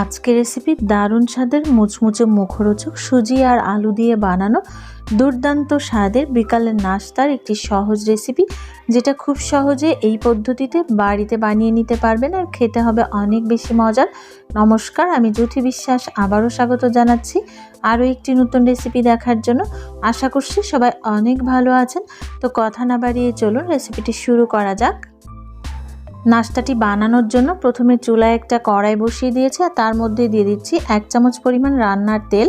আজকের রেসিপি দারুণ স্বাদের মুচমুচে মুখরোচক সুজি আর আলু দিয়ে বানানো দুর্দান্ত স্বাদের বিকালের নাস্তার একটি সহজ রেসিপি যেটা খুব সহজে এই পদ্ধতিতে বাড়িতে বানিয়ে নিতে পারবেন আর খেতে হবে অনেক বেশি মজার। নমস্কার, আমি জ্যোতি বিশ্বাস, আবারও স্বাগত জানাচ্ছি আরও একটি নতুন রেসিপি দেখার জন্য। আশা করছি সবাই অনেক ভালো আছেন। তো কথা না বাড়িয়ে চলুন রেসিপিটি শুরু করা যাক। নাস্তাটি বানানোর জন্য প্রথমে চুলায় একটা কড়াই বসিয়ে দিয়েছি আর তার মধ্যে দিয়ে দিচ্ছি এক চামচ পরিমাণ রান্নার তেল।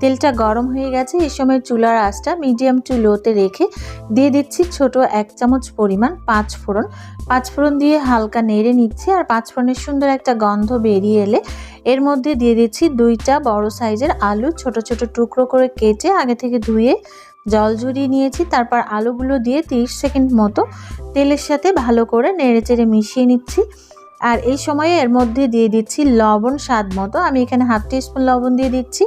তেলটা গরম হয়ে গেছে, এই সময় চুলার আঁচটা মিডিয়াম টু লোতে রেখে দিয়ে দিচ্ছি ছোট এক চামচ পরিমাণ পাঁচ ফোড়ন। পাঁচ ফোড়ন দিয়ে হালকা নেড়ে নিচ্ছি আর পাঁচ ফোড়নের সুন্দর একটা গন্ধ বেরিয়ে এলে এর মধ্যে দিয়ে দিচ্ছি দুইটা বড় সাইজের আলু ছোট ছোট টুকরো করে কেটে আগে থেকে ধুয়ে জল ঝরিয়ে নিয়েছি, তারপর আলুগুলো দিয়ে 30 সেকেন্ড মতো তেলের সাথে ভালো করে নেড়েচেড়ে মিশিয়ে নিচ্ছি। আর এই সময়ে এর মধ্যে দিয়ে দিচ্ছি লবণ স্বাদ মতো। আমি এখানে হাফ স্পুন লবণ দিয়ে দিচ্ছি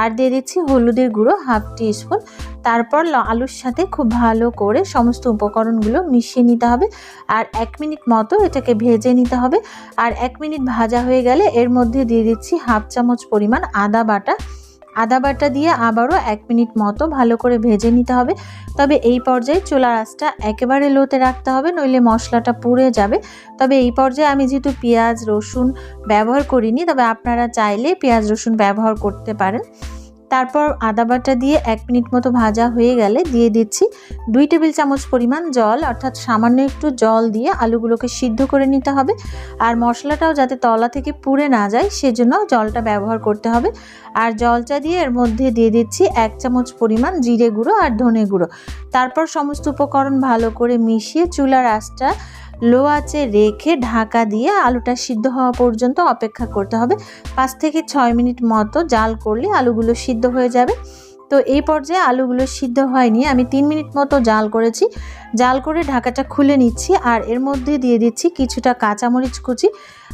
আর দিয়ে দিচ্ছি হলুদের গুঁড়ো হাফ স্পুন তারপর আলুর সাথে খুব ভালো করে সমস্ত উপকরণগুলো মিশিয়ে নিতে হবে। আর এক মিনিট মতো এটাকে ভেজে নিতে হবে। আর এক মিনিট ভাজা হয়ে গেলে এর মধ্যে দিয়ে দিচ্ছি হাফ চামচ পরিমাণ আদা বাটা। আদা বাটা দিয়ে আবারও এক মিনিট মতো ভালো করে ভেজে নিতে হবে। তবে এই পর্যায়ে চোলা আঁচটা একেবারে লোতে রাখতে হবে, নইলে মশলাটা পুড়ে যাবে। তবে এই পর্যায়ে আমি যেহেতু পেঁয়াজ, রসুন ব্যবহার করিনি, তবে আপনারা চাইলে পেঁয়াজ, রসুন ব্যবহার করতে পারেন। তারপর আদা বাটা দিয়ে এক মিনিট মতো ভাজা হয়ে গেলে দিয়ে দিচ্ছি দুই টেবিল চামচ পরিমাণ জল, অর্থাৎ সামান্য একটু জল দিয়ে আলুগুলোকে সিদ্ধ করে নিতে হবে। আর মশলাটাও যাতে তলা থেকে পুড়ে না যায়, সেজন্য জলটা ব্যবহার করতে হবে। আর জলটা দিয়ে এর মধ্যে দিয়ে দিচ্ছি এক চামচ পরিমাণ জিরে গুঁড়ো আর ধনে গুঁড়ো। তারপর সমস্ত উপকরণ ভালো করে মিশিয়ে চুলার আঁচটা লো আঁচে রেখে ঢাকা দিয়ে আলুটা সিদ্ধ হওয়া পর্যন্ত অপেক্ষা করতে হবে। পাঁচ থেকে ছয় মিনিট মতো জাল করলে আলুগুলো সিদ্ধ হয়ে যাবে। তো এই পর্যায়ে আলুগুলো সিদ্ধ হয়নি। আমি তিন মিনিট মতো জাল করেছি। জাল করে ঢাকাটা খুলে নিচ্ছি আর এর মধ্যে দিয়ে দিচ্ছি কিছুটা কাঁচামরিচ কুচি।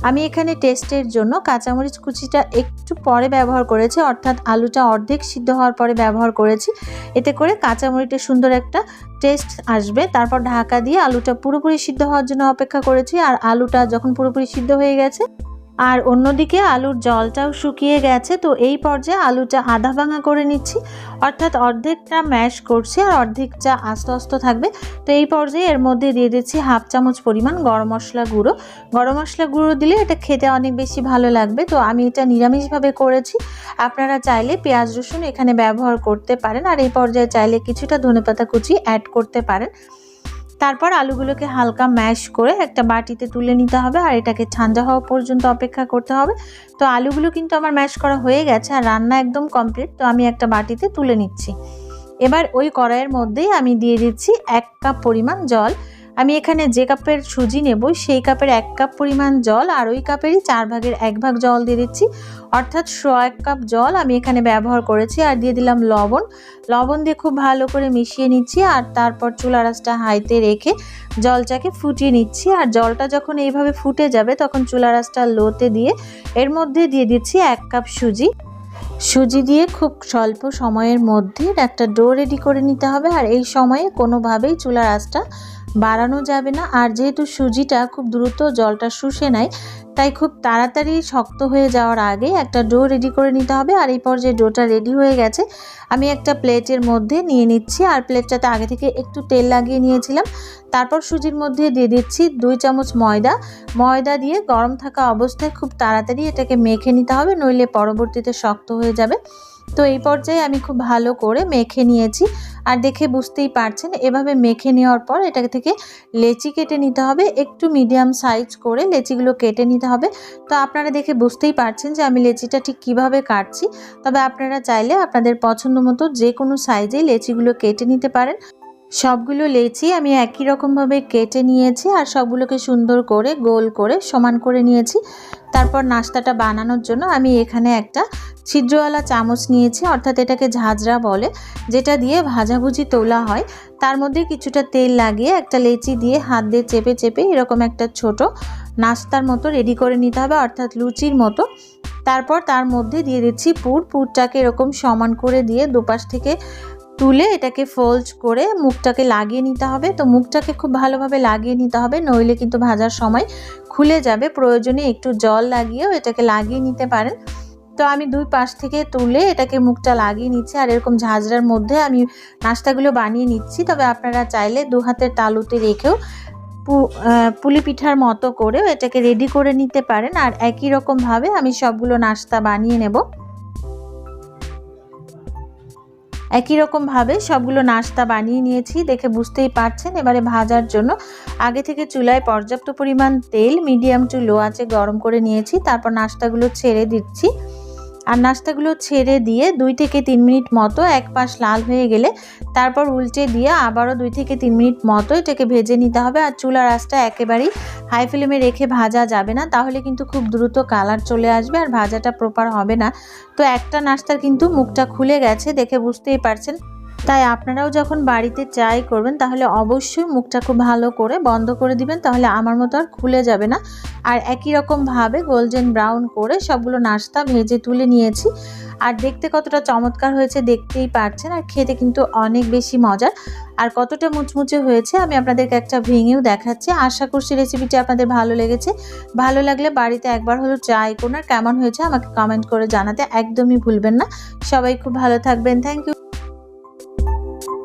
আমি এখানে টেস্টের জন্য কাঁচামরিচ কুচিটা একটু পরে ব্যবহার করেছি, অর্থাৎ আলুটা অর্ধেক সিদ্ধ হওয়ার পরে ব্যবহার করেছি। এতে করে কাঁচামরিচের সুন্দর একটা টেস্ট আসবে। তারপর ঢাকা দিয়ে আলুটা পুরোপুরি সিদ্ধ হওয়ার জন্য অপেক্ষা করেছি আর আলুটা যখন পুরোপুরি সিদ্ধ হয়ে গেছে আর অন্যদিকে আলুর জলটাও শুকিয়ে গেছে, তো এই পর্যায়ে আলুটা আধা ভাঙা করে নিচ্ছি। অর্থাৎ অর্ধেকটা ম্যাশ করছি আর অর্ধেকটা আস্তে আস্তে থাকবে। তো এই পর্যায়ে এর মধ্যে দিয়ে দিচ্ছি হাফ চামচ পরিমাণ গরম মশলা গুঁড়ো। গরম মশলা গুঁড়ো দিলে এটা খেতে অনেক বেশি ভালো লাগবে। তো আমি এটা নিরামিষভাবে করেছি। আপনারা চাইলে পেঁয়াজ রসুন এখানে ব্যবহার করতে পারেন। আর এই পর্যায়ে চাইলে কিছুটা ধনেপাতা কুচি অ্যাড করতে পারেন। তারপর আলুগুলোকে হালকা ম্যাশ করে একটা বাটিতে তুলে নিতে হবে আর এটাকে ঠান্ডা হওয়া পর্যন্ত অপেক্ষা করতে হবে। তো আলুগুলো কিন্তু আমার ম্যাশ করা হয়ে গেছে আর রান্না একদম কমপ্লিট। তো আমি একটা বাটিতে তুলে নিচ্ছি। এবার ওই কড়াইয়ের মধ্যেই আমি দিয়ে দিচ্ছি এক কাপ পরিমাণ জল। আমি এখানে যে কাপের সুজি নেব, সেই কাপের এক কাপ পরিমাণ জল আর ওই কাপেরই চার ভাগের এক ভাগ জল দিয়ে দিচ্ছি। অর্থাৎ শো, এক কাপ জল আমি এখানে ব্যবহার করেছি আর দিয়ে দিলাম লবণ। লবণ দিয়ে খুব ভালো করে মিশিয়ে নিচ্ছি আর তারপর চুলা রাসটা হাইতে রেখে জলটাকে ফুটিয়ে নিচ্ছি। আর জলটা যখন এইভাবে ফুটে যাবে, তখন চুলা রাসটা লোতে দিয়ে এর মধ্যে দিয়ে দিচ্ছি এক কাপ সুজি। সুজি দিয়ে খুব স্বল্প সময়ের মধ্যে একটা ডো রেডি করে নিতে হবে। আর এই সময়ে কোনোভাবেই চুলার আঁচটা বাড়ানো যাবে না। আর যেহেতু সুজিটা খুব দ্রুত জলটা শুষে নেয়, তাই খুব তাড়াতাড়ি শক্ত হয়ে যাওয়ার আগে একটা ডো রেডি করে নিতে হবে। আর এই পর্যায়ে ডোটা রেডি হয়ে গেছে। আমি একটা প্লেটের মধ্যে নিয়ে নিচ্ছি। আর প্লেটটাতে আগে থেকে একটু তেল লাগিয়ে নিয়েছিলাম। তারপর সুজির মধ্যে দিয়ে দিচ্ছি দুই চামচ ময়দা। ময়দা দিয়ে গরম থাকা অবস্থায় খুব তাড়াতাড়ি এটাকে মেখে নিতে হবে, নইলে পরবর্তীতে শক্ত হয়ে যাবে। তো এই পর্যায়ে আমি খুব ভালো করে মেখে নিয়েছি। আর দেখে বুঝতেই পারছেন, এভাবে মেখে নেওয়ার পর এটা থেকে লেচি কেটে নিতে হবে। একটু মিডিয়াম সাইজ করে লেচিগুলো কেটে নিতে হবে। তো আপনারা দেখে বুঝতেই পারছেন যে আমি লেচিটা ঠিক কীভাবে কাটছি। তবে আপনারা চাইলে আপনাদের পছন্দ মতো যে কোনো সাইজেই লেচিগুলো কেটে নিতে পারেন। সবগুলো লেচি আমি একই রকমভাবে কেটে নিয়েছি আর সবগুলোকে সুন্দর করে গোল করে সমান করে নিয়েছি। তারপর নাস্তাটা বানানোর জন্য আমি এখানে একটা ছিদ্রওয়ালা চামচ নিয়েছি, অর্থাৎ এটাকে ঝাঁঝরা বলে, যেটা দিয়ে ভাজাভুজি তোলা হয়। তার মধ্যে কিছুটা তেল লাগিয়ে একটা লেচি দিয়ে হাত দিয়ে চেপে চেপে এরকম একটা ছোট নাস্তার মতো রেডি করে নিতে হবে, অর্থাৎ লুচির মতো। তারপর তার মধ্যে দিয়ে দিচ্ছি পুর, পুরটাকে এরকম সমান করে দিয়ে দুপাশ থেকে তুলে এটাকে ফোল্ড করে মুখটাকে লাগিয়ে নিতে হবে। তো মুখটাকে খুব ভালোভাবে লাগিয়ে নিতে হবে, নইলে কিন্তু ভাজার সময় খুলে যাবে। প্রয়োজনে একটু জল লাগিয়েও এটাকে লাগিয়ে নিতে পারেন। তো আমি দুই পাশ থেকে তুলে এটাকে মুখটা লাগিয়ে নিচ্ছি আর এরকম ঝাঁঝরার মধ্যে আমি নাস্তাগুলো বানিয়ে নিচ্ছি। তবে আপনারা চাইলে দু হাতের তালুতে রেখেও পুলি পিঠার মতো করেও এটাকে রেডি করে নিতে পারেন। আর একই রকমভাবে আমি সবগুলো নাস্তা বানিয়ে নেব। একই রকমভাবে সবগুলো নাস্তা বানিয়ে নিয়েছি, দেখে বুঝতেই পারছেন। এবারে ভাজার জন্য আগে থেকে চুলায় পর্যাপ্ত পরিমাণ তেল, মিডিয়াম টু লো আছে গরম করে নিয়েছি, তারপর নাস্তাগুলো ছেড়ে দিচ্ছি। আর নাস্তাগুলো ছেড়ে দিয়ে দুই থেকে তিন মিনিট মতো এক পাশ লাল হয়ে গেলে তারপর উল্টে দিয়ে আবারও দুই থেকে তিন মিনিট মতো এটাকে ভেজে নিতে হবে। আর চুলার আঁচটা একেবারেই হাই ফ্লেমে রেখে ভাজা যাবে না। তাহলে কিন্তু খুব দ্রুত কালার চলে আসবে আর ভাজাটা প্রপার হবে না। তো একটা নাস্তার কিন্তু মুখটা খুলে গেছে, দেখে বুঝতেই পারছেন। তাই আপনারাও যখন বাড়িতে চাই করবেন, তাহলে অবশ্যই মুখটা খুব ভালো করে বন্ধ করে দিবেন, তাহলে আমার মতো আর খুলে যাবে না। আর একই রকমভাবে গোল্ডেন ব্রাউন করে সবগুলো নাস্তা ভেজে তুলে নিয়েছি। আর দেখতে কতটা চমৎকার হয়েছে দেখতেই পারছেন, আর খেতে কিন্তু অনেক বেশি মজার। আর কতটা মুচমুচে হয়েছে, আমি আপনাদেরকে একটা ভেঙেও দেখাচ্ছি। আশা করছি রেসিপিটি আপনাদের ভালো লেগেছে। ভালো লাগলে বাড়িতে একবার হলো ট্রাই করুন, আর কেমন হয়েছে আমাকে কমেন্ট করে জানাতে একদমই ভুলবেন না। সবাই খুব ভালো থাকবেন থ্যাংক ইউ